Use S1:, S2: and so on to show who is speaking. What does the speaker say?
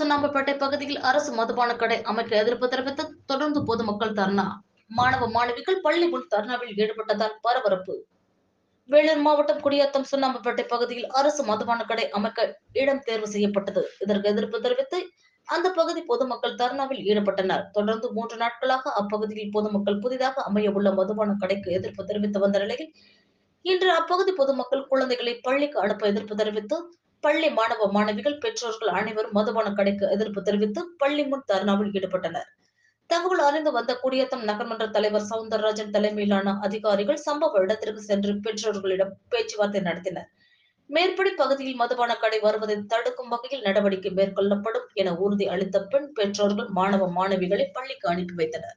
S1: சுண்ணாம்புப்பேட்டை பகுதியில் அரசு மதுபான கடை அமைக்க எதிர்ப்பு தெரிவித்து தொடர்ந்து பொதுமக்கள் தர்ணா. மாணவ மாணவிகள் பள்ளி முன் தர்ணாவில் ஈடுபட்டதால் பரபரப்பு. வேலூர் மாவட்டம் குடியாத்தம் சுண்ணாம்புப்பேட்டை பகுதியில் அரசு மதுபான கடை அமைக்க இடம் தேர்வு செய்யப்பட்டது. இதற்கு எதிர்ப்பு தெரிவித்து அந்த பகுதி பொதுமக்கள் தர்ணாவில் ஈடுபட்டனர். தொடர்ந்து மூன்று நாட்களாக அப்பகுதியில் பொதுமக்கள் புதிதாக அமைய உள்ள மதுபான கடைக்கு எதிர்ப்பு தெரிவித்து வந்த நிலையில் இன்று அப்பகுதி பொதுமக்கள் குழந்தைகளை பள்ளிக்கு அனுப்ப எதிர்ப்பு தெரிவித்து பள்ளி மாணவ மாணவிகள் பெற்றோர்கள் அனைவரும் மதுபான கடைக்கு எதிர்ப்பு தெரிவித்து பள்ளி முன் தர்ணாவில் ஈடுபட்டனர். தகவல் அறிந்து வந்த குடியத்தம் நகர்மன்ற தலைவர் சவுந்தரராஜன் தலைமையிலான அதிகாரிகள் சம்பவ இடத்திற்கு சென்று பெற்றோர்களிடம் பேச்சுவார்த்தை நடத்தினர். மேற்படி பகுதியில் மதுபான கடை வருவதை தடுக்கும் வகையில் நடவடிக்கை மேற்கொள்ளப்படும் என உறுதி அளித்த பின் பெற்றோர்கள் மாணவ மாணவிகளை பள்ளிக்கு அனுப்பி வைத்தனர்.